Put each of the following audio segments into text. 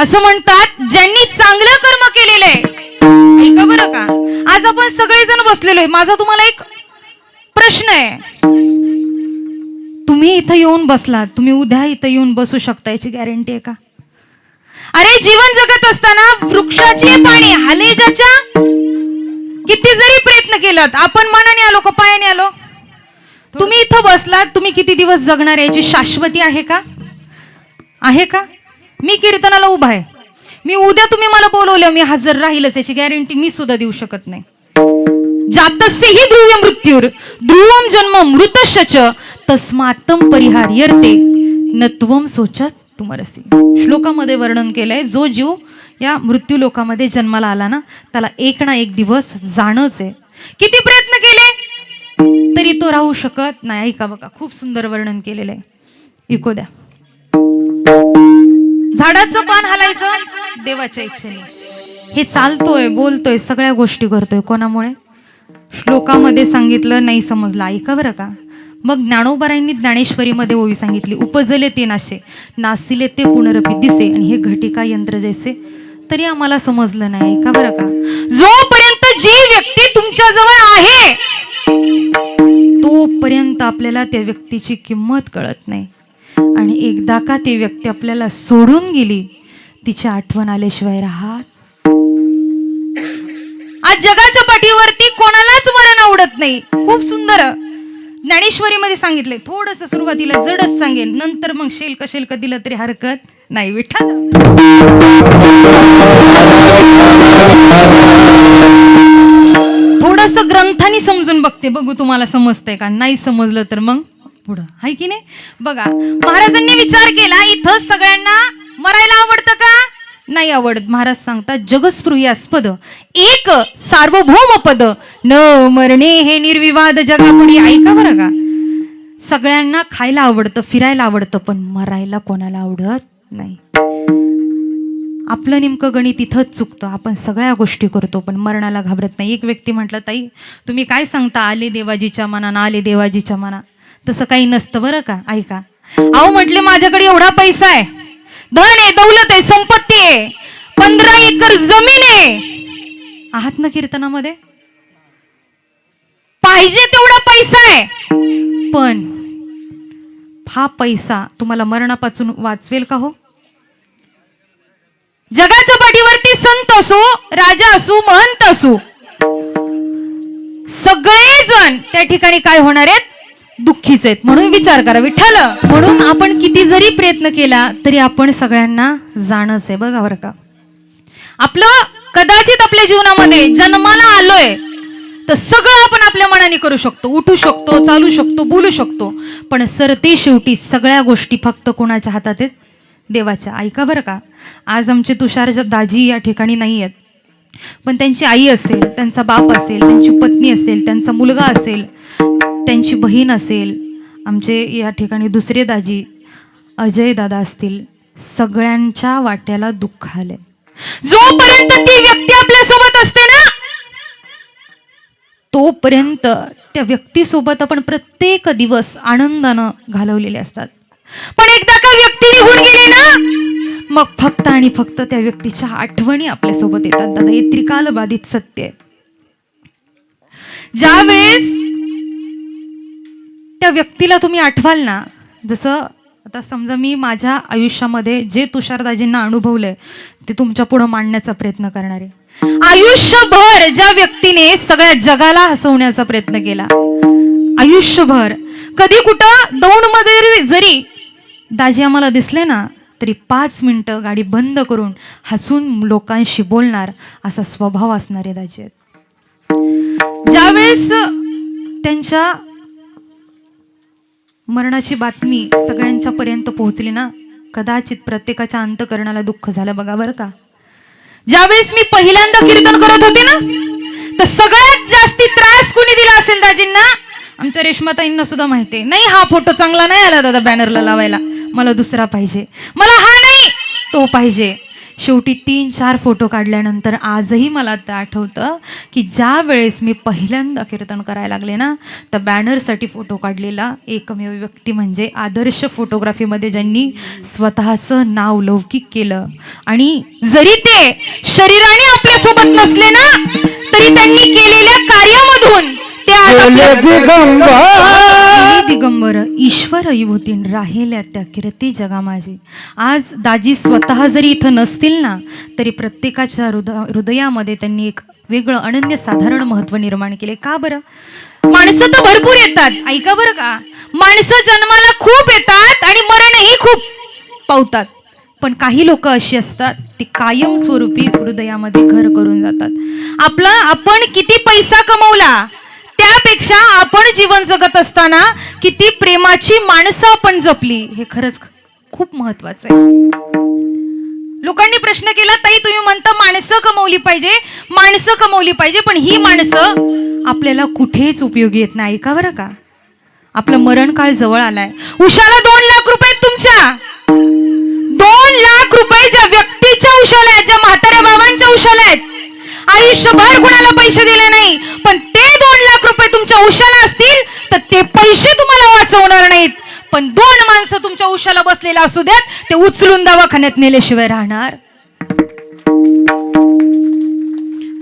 असं म्हणतात ज्यांनी चांगलं कर्म केलेलं आहे. ऐका बरं का? आज आपण सगळेजण बसलेलो आहे. माझा तुम्हाला एक प्रश्न आहे. तुम्ही इथं येऊन बसलात. तुम्ही उद्या इथं येऊन बसू शकता याची गॅरंटी आहे का? अरे जीवन जगत असताना वृक्षाचे पाणी हालेजाच्या किती जरी प्रयत्न केलात आपण मनाने आलो का पायाने आलो? तुम्ही इथं बसलात तुम्ही किती दिवस जगणार याची शाश्वती आहे का? आहे का? मी कीर्तनाला उभा आहे. मी उद्या तुम्ही मला बोलवलं मी हजर राहीलच याची गॅरंटी मी सुद्धा देऊ शकत नाही. जातस्य हि ध्रुव मृत्यूर ध्रुवम जन्म मृतश्च तस्मात्तम परिहार्यर्ते नत्वम सोचत तुमरसी. श्लोकामध्ये वर्णन केलंय जो जीव या मृत्यू लोकामध्ये जन्माला आला ना त्याला एक ना एक दिवस जाणच आहे. किती प्रयत्न केले? तरी तो राहू शकत नाही. ऐका बघा खूप सुंदर वर्णन केलेलं आहे. इको द्या. झाडाचं पान हलायचं देवाच्या इच्छेने. हे चालतोय बोलतोय सगळ्या गोष्टी करतोय. कोणामुळे? श्लोकामध्ये सांगितलं नाही समजलं. ऐका बरं का. मग ज्ञानोबाराईंनी ज्ञानेश्वरीमध्ये ओवी सांगितली उपजले ते नाशे नासिले ते पुनरपी दिसे आणि हे घटिका यंत्र जैसे. तरी आम्हाला समजलं नाही. ऐका बरं का. जोपर्यंत जी व्यक्ती तुमच्या जवळ आहे तोपर्यंत आपल्याला त्या व्यक्तीची किंमत कळत नाही. आणि एकदा का ती व्यक्ती आपल्याला सोडून गेली तिची आठवण आल्याशिवाय राहत. आज जगाच्या पाठीवरती कोणालाच मरण आवडत नाही. खूप सुंदर. ज्ञानेश्वरीमध्ये सांगितले थोडस सुरुवातीला जडच सांगेन नंतर मग शेल्क शेल्क दिलं तरी हरकत नाही विठ्ठल. थोडस ग्रंथानी समजून बघते बघू तुम्हाला समजतंय का? नाही समजलं तर मग? पुढं. हाय की नाही? बघा महाराजांनी विचार केला इथं सगळ्यांना मरायला आवडतं का? नाही आवडत. महाराज सांगतात जगस्पृह्यास्पद एक सार्वभौम पद न मरणे हे निर्विवाद जगापुढे. ऐका बरं का. सगळ्यांना खायला आवडतं फिरायला आवडतं पण मरायला कोणाला आवडत नाही. आपलं नेमकं गणित इथंच चुकतं. आपण सगळ्या गोष्टी करतो पण मरणाला घाबरत नाही. एक व्यक्ती म्हटलं ताई तुम्ही काय सांगता? आले देवाजीच्या मनानं आले देवाजीच्या मना तसं काही नसतं बरं का? ऐका. अहो म्हटले माझ्याकडे एवढा पैसा आहे. धन आहे दौलत आहे संपत्ती आहे. पंधरा एकर जमीन आहे. आहात ना कीर्तनामध्ये? पाहिजे तेवढा पैसा आहे. पण हा पैसा तुम्हाला मरणापासून वाचवेल का हो? जगाच्या पाठीवरती संत असो राजा असो महंत असो सगळेजण त्या ठिकाणी काय होणार आहेत? दुःखीच आहेत. म्हणून विचार करा विठ्ठल. म्हणून आपण किती जरी प्रयत्न केला तरी आपण सगळ्यांना जाणच आहे बघा बरं का. आपलं कदाचित आपल्या जीवनामध्ये जन्माला आलोय तर सगळं आपण आपल्या मनाने करू शकतो. उठू शकतो चालू शकतो बोलू शकतो. पण सरते शेवटी सगळ्या गोष्टी फक्त कोणाच्या हातात आहेत? देवाच्या. ऐका बरं का. आज आमचे तुषार दाजी या ठिकाणी नाही आहेत. पण त्यांची आई असेल त्यांचा बाप असेल त्यांची पत्नी असेल त्यांचा मुलगा असेल त्यांची बहीण असेल आमचे या ठिकाणी दुसरे दाजी अजय दादा असतील सगळ्यांच्या वाट्याला दुःख आले जोपर्यंत ती व्यक्ती आपल्यासोबत असते ना तोपर्यंत त्या व्यक्तीसोबत आपण प्रत्येक दिवस आनंदानं घालवलेले असतात. पण एकदा का व्यक्ती निघून गेली ना मग फक्त आणि फक्त त्या व्यक्तीच्या आठवणी आपल्यासोबत येतात. दादा हे त्रिकाल बाधित सत्य आहे. ज्या वेळेस त्या व्यक्तीला तुम्ही आठवाल ना जसं आता समजा मी माझ्या आयुष्यामध्ये जे तुषारदाजींना अनुभवलंय ते तुमच्या पुढं मांडण्याचा प्रयत्न करणार. आहे आयुष्यभर ज्या व्यक्तीने सगळ्या जगाला हसवण्याचा प्रयत्न केला आयुष्यभर. कधी कुठं दोन मध्ये जरी दाजी आम्हाला दिसले ना तरी पाच मिनटं गाडी बंद करून हसून लोकांशी बोलणार असा स्वभाव असणारे दाजी आहेत. ज्यावेळेस त्यांच्या मरणाची बातमी सगळ्यांच्या पर्यंत पोहोचली ना? कदाचित प्रत्येकाच्या अंतकरणाला दुःख झालं बघा बरं का? ज्यावेळेस मी पहिल्यांदा कीर्तन करत होते ना तर सगळ्यात जास्ती त्रास कुणी दिला असेल दाजींना? आमच्या रेश्माताईंना सुद्धा माहिती आहे. नाही हा फोटो चांगला नाही आला दादा बॅनरला लावायला. मला दुसरा पाहिजे. मला हा नाही तो पाहिजे. शेवटी तीन चार फोटो काढल्यानंतर आजही मला ते आठवतं की ज्या वेळेस मी पहिल्यांदा कीर्तन करायला लागले ना तर बॅनरसाठी फोटो काढलेला एकमेव व्यक्ती म्हणजे आदर्श फोटोग्राफीमध्ये ज्यांनी स्वतःचं नाव लौकिक केलं. आणि जरी ते शरीराने आपल्यासोबत नसले ना तरी त्यांनी केलेल्या कार्यामधून ते दिगंबर ईश्वर विभूतीन राहिल्या त्या कीर्ती जगा माझी आज दाजी स्वतः जरी इथं नसतील ना तरी प्रत्येकाच्या हृदयामध्ये त्यांनी एक वेगळं अनन्य साधारण महत्त्व निर्माण केले. का बरं? माणसं तर भरपूर येतात. ऐका बरं का? माणसं जन्माला खूप येतात आणि मरणही खूप पावतात. पण काही लोक अशी असतात ती कायमस्वरूपी हृदयामध्ये घर करून जातात. आपला आपण किती पैसा कमवला त्यापेक्षा आपण जीवन जगत असताना किती प्रेमाची माणसं आपण जपली हे खरंच खूप महत्वाचं आहे. लोकांनी प्रश्न केला ताई तुम्ही म्हणता माणसं कमवली पाहिजे माणसं कमवली पाहिजे पण ही माणसं आपल्याला कुठेच उपयोगी येत नाही का बरं का? आपलं मरण काळ जवळ आलाय. उशाला दोन लाख रुपये तुमच्या. दोन लाख रुपये ज्या व्यक्तीच्या उशाला आहेत ज्या म्हाताऱ्या बाबांच्या उशाला आहेत. आयुष्यभर कुणाला पैसे दिले नाही पण उशाला असतील तर ते पैसे तुम्हाला वाचवणार नाहीत. पण दोन माणसं तुमच्या उशाला बसलेला असू द्यात ते उचलून दवाखान्यात नेल्याशिवाय राहणार.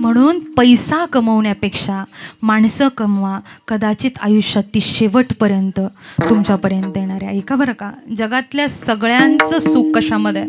म्हणून पैसा कमवण्यापेक्षा माणसं कमवा कदाचित आयुष्यात ती शेवटपर्यंत तुमच्यापर्यंत येणार आहे. ऐका बरं का जगातल्या सगळ्यांचं सुख कशामध्ये?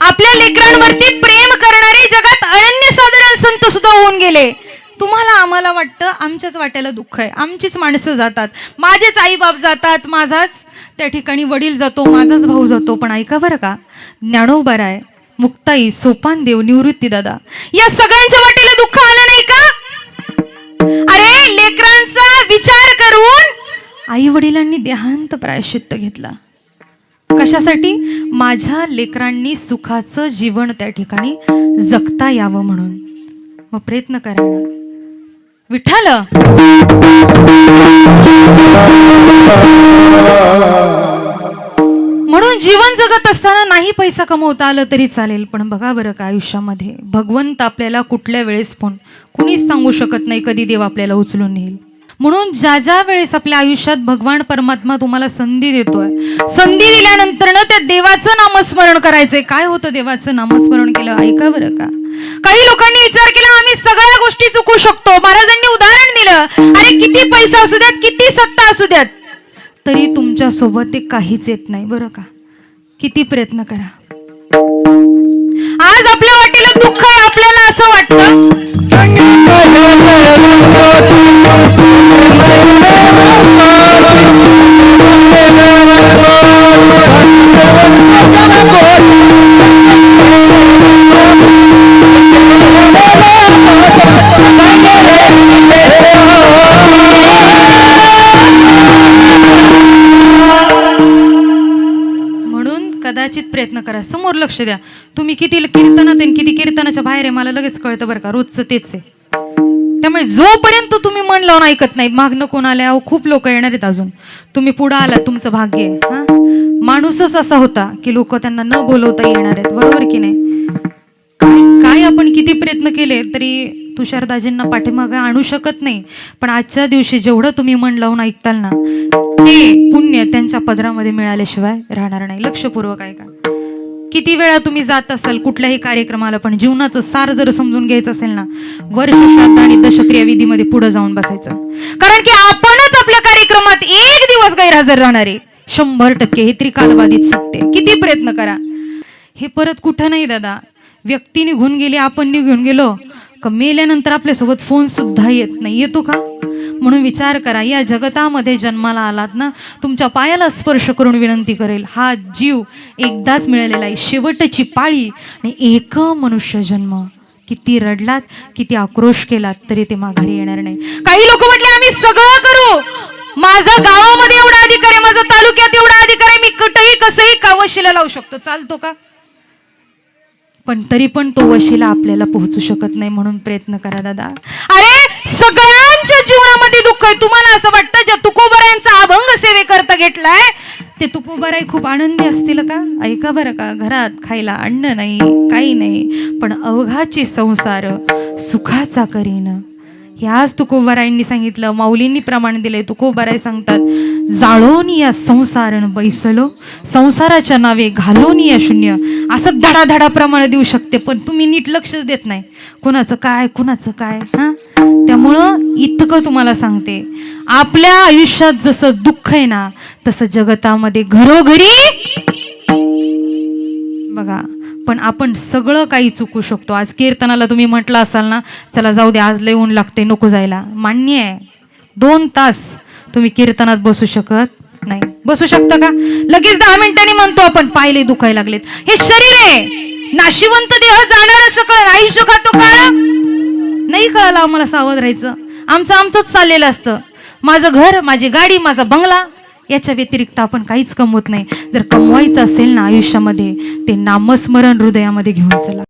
आपल्या लेकरांवरती प्रेम करणारे जगात अनन्यसाधारण संत सुद्धा होऊन गेले. तुम्हाला आम्हाला वाटतं आमच्याच वाट्याला दुःख आहे. आमचीच माणसं जातात. माझेच आईबाप जातात. माझाच त्या ठिकाणी वडील जातो माझाच भाऊ जातो. पण ऐका बरं का. ज्ञानोबर आहे मुक्ताई सोपान देव निवृत्ती दादा. या सगळ्यांच्या वाटेला दुःख आलं नाही का? अरे लेकरांचा विचार करून आई वडिलांनी देहांत प्रायश्चित्त घेतला. कशासाठी? माझ्या लेकरांनी सुखाचं जीवन त्या ठिकाणी जगता यावं म्हणून. मग प्रयत्न करा विठ्ठल. म्हणून जीवन जगत असताना नाही पैसा कमवता आलं तरी चालेल पण बघा बरं का आयुष्यामध्ये. भगवंत आपल्याला कुठल्या वेळेस पण कुणीच सांगू शकत नाही कधी देव आपल्याला उचलून नेईल. म्हणून ज्या ज्या वेळेस आपल्या आयुष्यात भगवान परमात्मा तुम्हाला संधी देतोय संधी दिल्यानंतर ना त्या देवाचं नामस्मरण करायचंय. काय होतं देवाचं नामस्मरण केलं? ऐका बरं का. काही लोकांनी विचार केला आम्ही सगळ्या गोष्टी चुकू शकतो. महाराजांनी उदाहरण दिलं. अरे किती पैसा असू द्यात? किती सत्ता असू द्यात? तरी तुमच्यासोबत ते काहीच येत नाही बरं का? किती प्रयत्न करा. आज आपल्या वाटेला दुःख आपल्याला असं वाटतं? कदाचित प्रयत्न करा. समोर लक्ष द्या. तुम्ही किती कीर्तनात आणि किती कीर्तनाच्या बाहेर आहे मला लगेच कळतं बरं का. रोजचं तेच आहे. त्यामुळे जोपर्यंत तुम्ही मन लावून ऐकत नाही मागणं कोण आल्या अहो खूप लोक येणार आहेत अजून. तुम्ही पुढं आलात तुमचं भाग्य आहे. हा? माणूसच असा होता की लोक त्यांना न बोलवता येणार आहेत. बरोबर की नाही? काय आपण किती प्रयत्न केले तरी तुषारदाजींना पाठीमागे आणू शकत नाही. पण आजच्या दिवशी जेवढं तुम्ही मन लावून ऐकताल ना ते पुण्य त्यांच्या पदरामध्ये मिळाल्याशिवाय राहणार नाही. लक्षपूर्वक ऐका. किती वेळा तुम्ही जात असाल कुठल्याही कार्यक्रमाला पण जीवनाचं सार जर समजून घ्यायचं असेल ना वर्ष श्राद्ध आणि दशक्रिया विधीमध्ये पुढे जाऊन बसायचं. कारण की आपणच आपल्या कार्यक्रमात एक दिवस गैरहजर राहणार. आहे शंभर टक्के हे त्रिकालबाधित सत्य किती प्रयत्न करा. हे परत कुठं नाही दादा. व्यक्ती निघून गेली आपण निघून गेलो. का मेल्यानंतर आपल्यासोबत फोन सुद्धा येत नाही. येतो का? म्हणून विचार करा या जगतामध्ये जन्माला आलात ना तुमच्या पायाला स्पर्श करून विनंती करेल हा जीव एकदाच मिळालेला आहे. शेवटची पाळी आणि एक मनुष्य जन्म. किती रडलात किती आक्रोश केलात तरी ते माघारी येणार नाही. काही लोक म्हटले आम्ही सगळं करू. माझा गावामध्ये एवढा अधिकार आहे माझा तालुक्यात एवढा अधिकार आहे मी कुठंही कसंही कावशिला लावू शकतो. चालतो का? पण तरी पण तो वशीला आपल्याला पोहोचू शकत नाही म्हणून प्रयत्न करा दादा. अरे सगळ्यांच्या जीवनामध्ये दुःख आहे. तुम्हाला असं वाटतं ज्या तुकोबऱ्यांचा अभंग सेवे करता घेतलाय ते तुकोबाराई खूप आनंदी असतील का? ऐका बरं का घरात खायला अन्न नाही काही नाही पण अवघाचे संसार सुखाचा करीन. हे आज तुकोबारायांनी सांगितलं माऊलींनी प्रमाण दिलंय तुकोबाराय सांगतात जाळोनी या संसारण बैसलो संसाराच्या नावे घालोनी या शून्य. असं धडाधडा प्रमाण देऊ शकते पण तुम्ही नीट लक्षच देत नाही. कुणाचं काय कुणाचं काय हां? त्यामुळं इतकं तुम्हाला सांगते आपल्या आयुष्यात जसं दुःख आहे ना तसं जगतामध्ये घरोघरी बघा पण आपण सगळं काही चुकू शकतो. आज कीर्तनाला तुम्ही म्हटलं असाल ना चला जाऊ दे आज लय ऊन लागते नको जायला. मान्य आहे. दोन तास तुम्ही कीर्तनात बसू शकत नाही. बसू शकता का? लगेच दहा मिनिटांनी म्हणतो आपण पाहिले दुखायला लागलेत. हे शरीर आहे. नाशिवंत देह जाणार सगळं आयुष्य खातो का? नाही कळालं आम्हाला सावध राहायचं. आमचं आमचंच चाललेलं असतं. माझं घर माझी गाडी माझा बंगला याच्या व्यतिरिक्त आपण काहीच कमवत नाही. जर कमवायचं असेल ना आयुष्यामध्ये ते नामस्मरण हृदयामध्ये घेऊन चला.